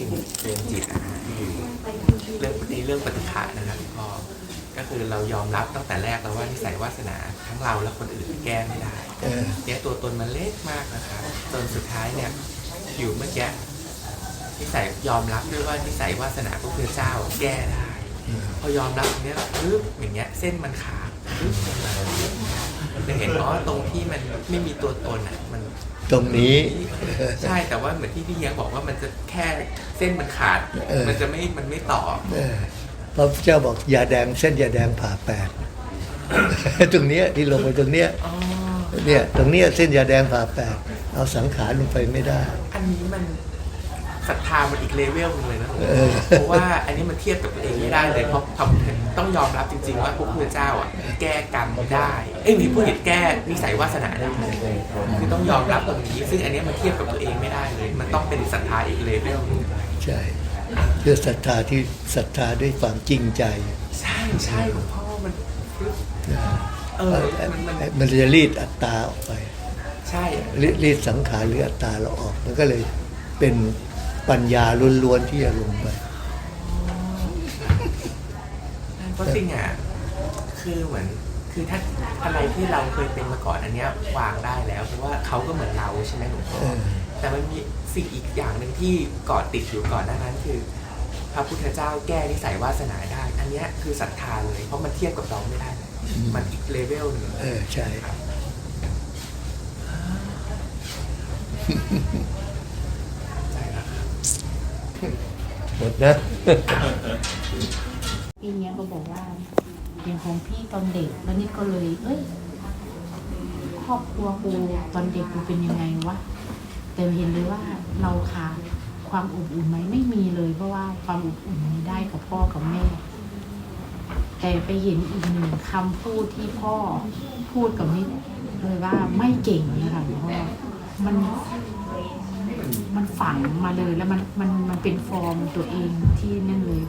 ถึงเรื่องจิตนะฮะคือเรื่องในเรื่องปฏิฆะนะครับหลวงพ่อก็คือเรายอมรับตั้งแต่แรกแล้วว่านิสัยวาสนาทั้งเราและคนอื่นแก้ไม่ได้เนี่ยตัวตนมันเล็กมากนะครับจนสุดท้ายเนี่ยอยู่เมื่อกี้นิสัยยอมรับด้วยว่านิสัยวาสนาพระพุทธเจ้าแก้ได้พอยอมรับเนี้ยปึ๊บอย่างเงี้ยเส้นมันขาดปึ๊บลงมา จะเห็นอ๋อตรงที่มันไม่มีตัวตนอะมันตรงนี้ ใช่แต่ว่าเหมือนที่พี่เลี้ยงบอกว่ามันจะแค่เส้นมันขาด เออ มันจะไม่มันไม่ต่อเออพระพุทธเจ้าบอกยาแดงเส้นยาแดงผ่าแปด ตรงเนี้ยที่ลงไปตรงเนี้ยอ๋อเนี่ยตรงเนี้ยเส้นยาแดงผ่าแปดเอาสังขารลงไปไม่ได้ อันนี้มัน ศรัทธามันอีกเลเวลหนึงเลยนะเออเพราะว่าอันนี้มันเทียบกับตัวเองไม่ได้เลยเพราะทำต้องยอมรับจริง ๆ ว่าพระพุทธเจ้าอะแก้กรรมได้เอ้ยมีผู้เห็นแก้นิสัยวาสนาได้คือต้องยอมรับตรงนี้ ซึ่งอันเนี้ยมันเทียบกับตัวเองไม่ได้เลย มันต้องเป็นศรัทธาอีกเลเวลหนึงใช่เพื่อศรัทธาที่ศรัทธาด้วยความจริงใจ ใช่ใช่หลวงพ่อมันเออมันมันมันจะรีดอัตตาออกไป ใช่รีรีดสังขารหรืออัตตาเราออกมันก็เลยเป็น ปัญญาล้วนๆที่จะลงไป เพราะจริงอะคือเหมือนคือถ้าอะไรที่เราเคยเป็นมาก่อนอันเนี้ยวางได้แล้วเพราะว่าเขาก็เหมือนเราใช่ไหมหลวงพ่อเออ แต่มันมีสิ่งอีกอย่างหนึ่งที่เกาะติดอยู่ก่อนหน้านั้นคือ พระพุทธเจ้าแก้นิสัยวาสนาได้ อันเนี้ยคือศรัทธาเลย เพราะมันเทียบกับเราไม่ได้เลยมันอีกเลเวลหนึ่งเออใช่ ครับใช่แล้วครับ หมดนะพี่เนี้ยก็บอกว่าอย่างของพี่ตอนเด็กแล้วนี่ก็เลย เอ้ยครอบครัวกูตอนเด็กกูเป็นยังไงวะแต่เห็นเลยว่าเราขาดความอบอุ่นไหมไม่มีเลยเพราะว่าความอบอุ่นนี้ได้กับพ่อกับแม่ แต่ไปเห็นอีกหนึ่งคำพูดที่พ่อพูดกับนิดเลยว่าไม่เก่งนะคะเพราะว่ามัน มันฝังมาเลยแล้วมันมันมันเป็นฟอร์มตัวเองที่นั่นเลย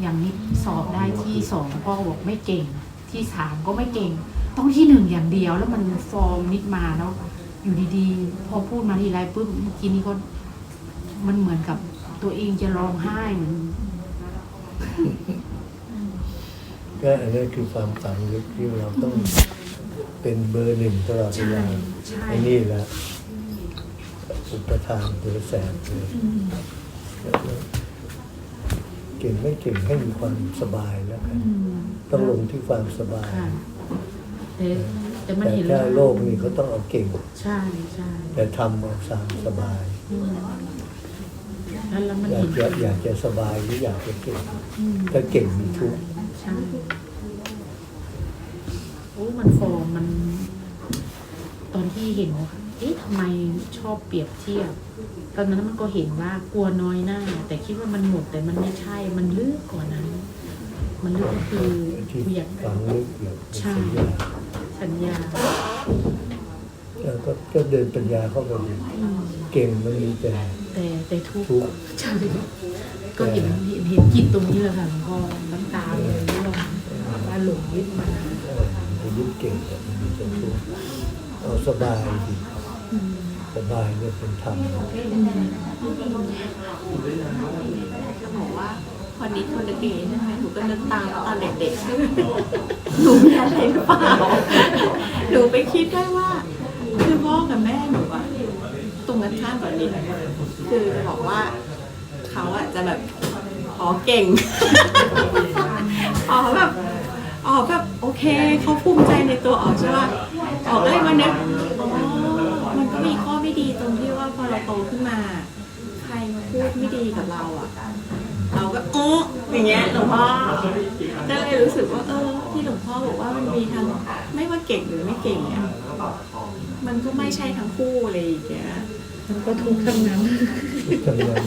อย่างนิดสอบได้ที่สองพ่อบอกไม่เก่ง ที่สามก็ไม่เก่ง ต้องที่หนึ่งอย่างเดียวแล้วมันฟอร์มนิดมาแล้วอยู่ดีๆ พอพูดมาทีไรปุ๊บเมื่อกี้นี้ก็มันเหมือนกับตัวเองจะร้องไห้เหมือนก็อันนั้นคือความฝังลึกที่เราต้องเป็นเบอร์หนึ่งตลอดเวลาใช่ไอ้นี่แหละ อุปทานตัวแสบเลยเก่งไม่เก่งให้มีความสบายแล้วกันอืมต้องลงที่ความสบายค่ะแต่แต่มันแต่เห็นถ้าแล้วโลกนี่เขาต้องเอาเก่ง ใช่ใช่แต่ทำเอาสามสบายอืมแล้วแล้วมันอยาเห็กนจะอยากจะสบายหรืออยากจะเก่งอืมถ้าเก่งมีทุกข์ใช่โอ้ มันฟอร์มมัน ตอนที่เห็นว่า เอ๊ะทำไมชอบเปรียบเทียบ ตอนนั้นมันก็เห็นว่ากลัวน้อยหน้า แต่คิดว่ามันหมดแต่มันไม่ใช่ มันลึกกว่านั้น มันลึกก็คือที่กูอยากฝังลึกอยู่ในใช่สัญญาสัญญาแล้วก็ก็เดินปัญญาเข้าไปดูอืมเก่งมันมีแต่แต่แต่ทุกข์ทุกข์ใช่ก็เห็นเห็นเห็นจิตตรงนี้แหละค่ะหลวงพ่อน้ำตาเลยร่วงว่าหลงยึดมาเออมันยึดเก่งแต่มันมีแต่ทุกข์เอาสบายดีอืม สบายเนี่ยเป็นธรรมจะบอกว่าพอนิดคนนึกอย่างนี้ใช่ไหมหนูก็นึกตามตอนเด็กๆหนูมีอะไรหรือเปล่าหนูไปคิดได้ว่าคือพ่อกับแม่หนูอะตรงกันข้ามกับนิดคือจะบอกว่าเขาอะจะแบบอ๋อเก่งอ๋อแบบอ๋อแบบโอเคเขาภูมิใจในตัวอ๋อใช่ป่ะอ๋อกเลยมานึกอ๋อมันก็มีข้อไม่ดีตรงที่ว่าพอ เราโตขึ้นมา ใครมาพูดไม่ดีกับเราอะ เราก็เอออย่างเงี้ยหลวงพ่อก็เลยรู้สึกว่า เออ ที่หลวงพ่อบอกว่ามันมีทั้งไม่ว่าเก่งหรือไม่เก่งเนี่ยมันก็ไม่ใช่ทั้งคู่อะไรอย่างเงี้ยมันก็ทุกข์ทั้งนั้นทั้งนั้น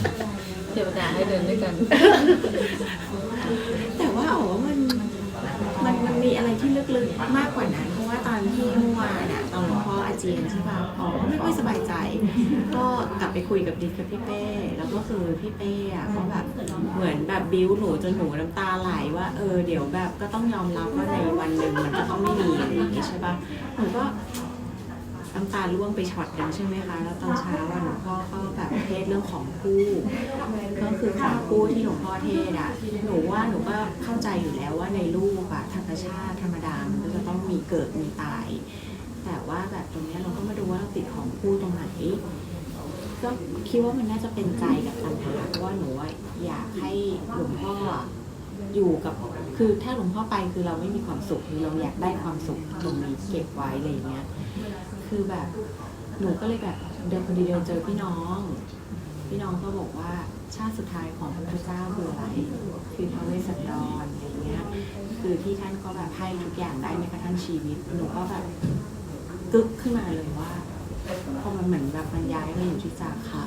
เทวดาให้เดินด้วยกัน แต่ว่าอ๋อมันมันมันมีอะไรที่ลึกๆมากกว่านั้นเพราะ ว่าตอนที่เมื่อวานอะตอนหลวงพ่ออาเจียนใช่ป่ะอ๋อก็ไม่ค่อยสบายใจ ก็กลับไปคุยกับดิสกับพี่เป้ แล้วก็คือพี่เป้อะก็แบบเหมือนแบบบิ้วหนูจนหนูน้ำตาไหลว่าเออเดี๋ยวแบบก็ต้องยอมรับว่าในวันหนึ่งมันก็ต้องไม่มีอะไรอย่างงี้ใช่ป่ะหนูก็ น้ำตาร่วงไปช็อตหนึงใช่ไหมคะ แล้วตอนเช้าวันหลวงพ่อก็แบบเทศเรื่องของคู่ ก็คือคำพูดที่หลวงพ่อเทศอะหนูว่าหนูก็เข้าใจอยู่แล้วว่าในรูปอะธรรมชาติธรรมดา มันก็จะต้องมีเกิดมีตาย แต่ว่าแบบตรงนี้เราก็มาดูว่าเราติดของพูดตรงไหน ก็คิดว่ามันน่าจะเป็นใจกับตัณหาเพราะว่าหนูว่าอยากให้หลวงพ่ออยู่กับคือถ้าหลวงพ่อไปคือเราไม่มีความสุขคือเราอยากได้ความสุขตรงนี้เก็บไว้อะไรอย่างเงี้ย คือแบบหนูก็เลยแบบเดินคนเดียวเจอพี่น้อง พี่น้องก็บอกว่าชาติสุดท้ายของพระพุทธเจ้าคืออะไรคือพระเวสสันดรอะไรอย่างเงี้ยคือที่ท่านก็แบบให้ทุกอย่างได้ในกระทั่งชีวิตหนูก็แบบกึกขึ้นมาเลยว่าพอมันเหมือนแบบมันย้ายมาอยู่ที่จาคา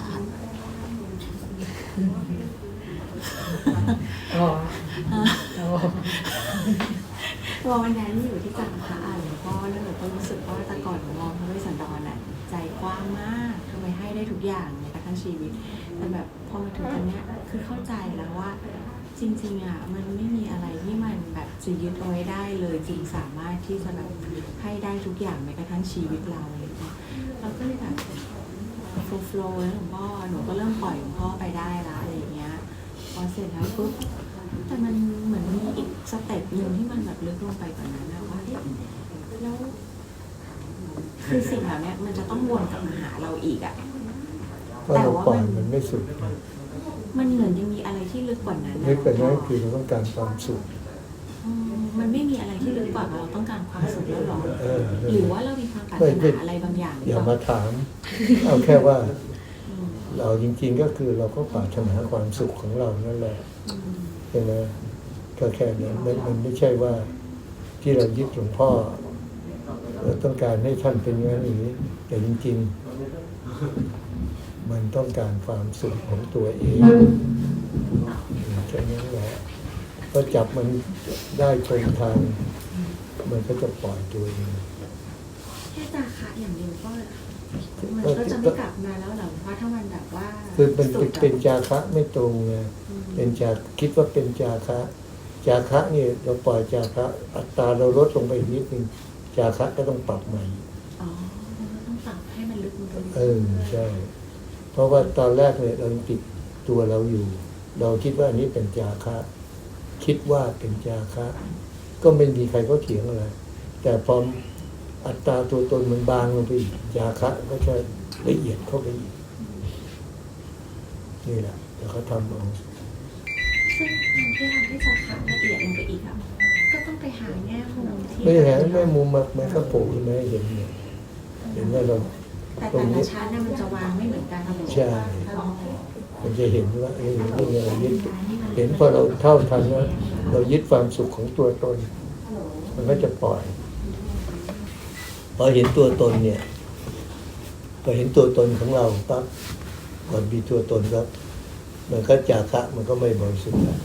อ๋ออ๋อพอมันย้ายมาอยู่ที่จาคาหลวงพ่อแล้วหนูก็รู้สึกว่าแต่ก่ อนหนูมองพระเวสสันดรน่ะใจกว้างมากทำไมให้ได้ทุกอย่างในกระทั่งชีวิต แต่แบบพอมาถึงตรงเนี้ยคือเข้าใจแล้วว่า จริงๆอะมันไม่มีอะไรที่มันแบบจะยึดเอาไว้ได้เลยจึงสามารถที่จะแบบให้ได้ทุกอย่างแม้กระทั่งชีวิตเราเลยเราก็เลยแบบโฟล์ฟลว์แล้วหลวงพ่อหนูก็เริ่มปล่อยหลวงพ่อไปได้ละอะไรอย่างเงี้ยพอเสร็จแล้วปุ๊บแต่มันเหมือนมีอีกสเต็ปหนึ่งที่มันแบบลึกลงไปกว่านั้นนะว่าแล้ว คือสิ่งเหล่าเนี้ยมันจะต้องวนกลับมาหาเราอีกอะเพราะเราปล่อยมันไม่สุดมันเหมือนยังมีอะไรที่ลึกกว่านั้นนะนึกไปนั้นคือเราต้องการความสุขอืมมันไม่มีอะไรที่ลึกกว่าเราต้องการความสุขแล้วหรอเออหรือว่าเรามีความปรารถนาอะไรบางอย่างหรืออย่าเปมาล่าถาม เอาแค่ว่าอืมเราจริง ๆก็คือเราก็ปรารถนาความสุขของเรานั่นแหละอืมใช่ไหมก็แค่นั้นมันมันไม่ใช่ว่าที่เรายึดหลวงพ่อเรา ต้องการให้ท่านเป็นอย่างนั้นอย่างนี้ แต่จริง ๆ มันต้องการความสุขของตัวเองแค่นั้นแหละก็จับมันได้ตรงทาง มันก็จะปล่อยตัวเองแค่จาคะอย่างเดียวก็มันก็จะไม่กลับมาแล้วเหรอเพราะถ้ามันแบบว่าคือมันสุดเป็นอะจาคะไม่ตรงไงอืมเป็นจาคิดว่าเป็นจาคะ จาคะนี่เราปล่อยจาคะ อัตราเราลดลงไปอีกนิดนึง จาคะก็ต้องปรับใหม่ อ๋อมันก็ต้องปรับให้มันลึกลงไปเออใช่ เพราะว่าตอนแรกเนี่ยเราติดตัวเราอยู่ เราคิดว่าอันนี้เป็นจาคะ คิดว่าเป็นจาคะ ก็ไม่มีใครเขาเถียงอะไร แต่พออัตราตัวตนมันบางลงไปอีกจาคะก็จะละเอียดเข้าไปอีกนี่แหละเดี๋ยวเขาทำเอาซึ่งมันที่ทำให้จาคะละเอียดลงไปอีกอะ ก็ต้องไปหาแง่มุมที่ไม่เห็นแม่มุมมันมันก็โผล่ขึ้นมาให้เห็นเนี่ยเห็นว่าเราแต่แต่ละชั้นน่ะมันจะวางไม่เหมือนกันใช่มันจะเห็นว่าเออนี่ไงเรายึดเห็นพอเราเท่าทันว่าเรายึดความสุขของตัวตน มันก็จะปล่อย พอเห็นตัวตนเนี่ยพอเห็นตัวตนของเราปั๊บก่อนมีตัวตนครับมันก็จาคะมันก็ไม่บริสุทธิ์แล้ว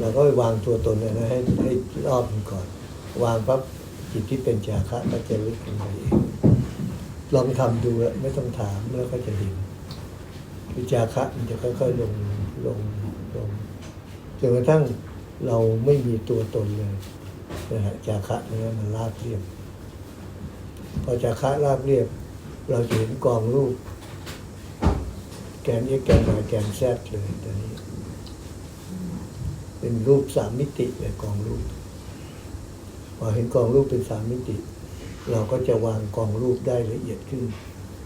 เราก็ไปวางตัวตนเนี่ยนะให้ให้รอบมันก่อน วางปั๊บจิตที่เป็นจาคะก็จะลึกขึ้นมาเองลองทำดูอะไม่ต้องถามแล้วก็จะเห็นวิจาคะมันจะค่อยๆลงลงลงจนกระทั่งเราไม่มีตัวตนเลยนะฮะจาคะเนี่ยมันราบเรียบ พอจาคะราบเรียบ เราจะเห็นกองรูป แกนเอ็กแกนวาแกนแซดเลยตอนนี้ เป็นรูปสามมิติเลยกองรูปพอเห็นกองรูปเป็นสามมิติ เราก็จะวางกองรูปได้ละเอียดขึ้น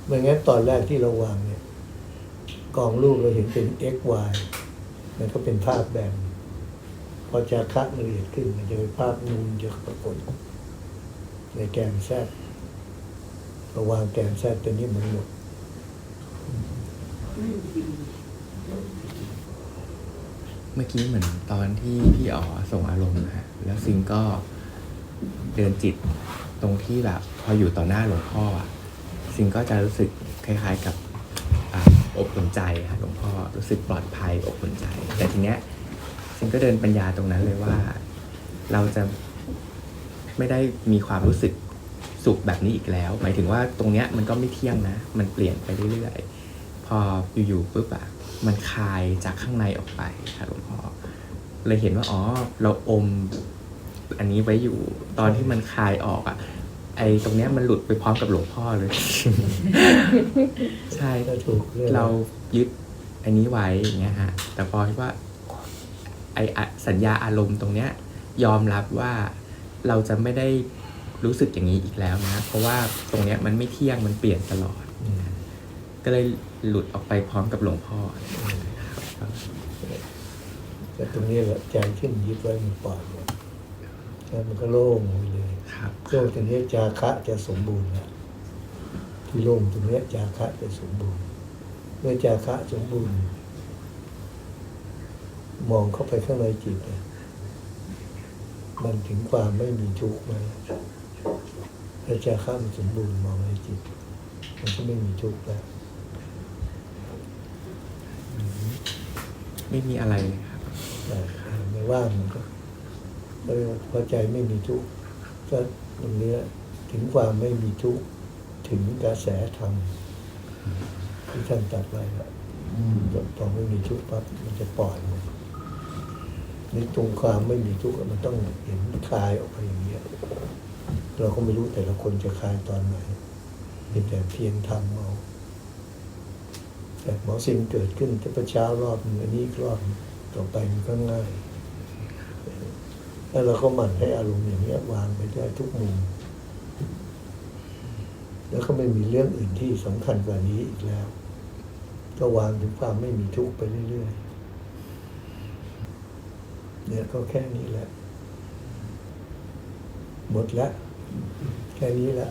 ไม่งั้นตอนแรกที่เราวางเนี่ย กองรูปเราเห็นเป็น x y มันก็เป็นภาพแบนพอจะคะละเอียดขึ้น มันจะเป็นภาพนูนจะปรากฏในแกนแซดเราวางแกนแซดตัวนี้มันหมด เมื่อกี้เหมือนตอนที่พี่อ๋อส่งอารมณ์นะฮะแล้วซิงก็เดินจิตตรงที่แบบพออยู่ต่อหน้าหลวงพ่ออะซิงก็จะรู้สึกคล้ายๆกับอ่าอบอุ่นใจค่ะหลวงพ่อรู้สึกปลอดภัยอบอุ่นใจ แต่ทีเนี้ยซิงก็เดินปัญญาตรงนั้นเลยว่า เราจะไม่ได้มีความรู้สึกสุขแบบนี้อีกแล้ว หมายถึงว่าตรงเนี้ยมันก็ไม่เที่ยงนะ มันเปลี่ยนไปเรื่อยๆ พออยู่ๆปุ๊บอะ มันคลายจากข้างในออกไปค่ะหลวงพ่อเลยเห็นว่าอ๋อเราอมอันนี้ไว้อยู่ตอนที่มันคลายออกอะ ไอ้ตรงเนี้ยมันหลุดไปพร้อมกับหลวงพ่อเลย ใช่ก็ถูกเรายึดอันนี้ไว้อย่างเงี้ยฮะแต่พอที่ว่า ไอสัญญาอารมณ์ตรงเนี้ย ยอมรับว่าเราจะไม่ได้รู้สึกอย่างนี้อีกแล้วนะ เพราะว่าตรงเนี้ยมันไม่เที่ยงมันเปลี่ยนตลอด ก็เลยหลุดออกไปพร้อมกับหลวงพ่อครับแต่ตรงนี้แหละใจขึ้นยึดไว้มันปล่อยหมดแล้วมันก็โล่งไปเลยครับโล่งตรงนี้จาคะจะสมบูรณ์แล้วที่โล่งตรงนี้จาคะจะสมบูรณ์ เมื่อจาคะสมบูรณ์ มองเข้าไปข้างในจิตเนี่ยมันถึงความไม่มีทุกข์ไหมถ้าจาคะมันสมบูรณ์มองในจิต มันก็ไม่มีทุกข์แล้ว ไม่มีอะไรเลยครับแต่ไม่ว่างมันก็พอใจไม่มีทุกข์ก็ตรงนี้ถึงความไม่มีทุกข์ถึงกระแสธรรมที่ท่านตัดไว้ว่าตอนไม่มีทุกข์ปั๊บมันจะปล่อยหมดนี่ตรงความไม่มีทุกข์มันต้องเห็นคลายออกไปอย่างเงี้ยเราก็ไม่รู้แต่ละคนจะคลายตอนไหนเป็นแต่เพียงทำ เอาแต่หมอสิ่งเกิดขึ้นแต่ประเช้ารอบหนึงอันนี้รอบต่อไปมันก็ง่าย แล้วเราก็หมั่นให้อารมณ์อย่างเงี้วางไปได้ทุกมุม แล้วก็ไม่มีเรื่องอื่นที่สำคัญกว่านี้อีกแล้ว ก็วางถึงความไม่มีทุกข์ไปเรื่อยๆเนี่ยก็แค่นี้แหละ หมดแล้ว แค่นี้แหละ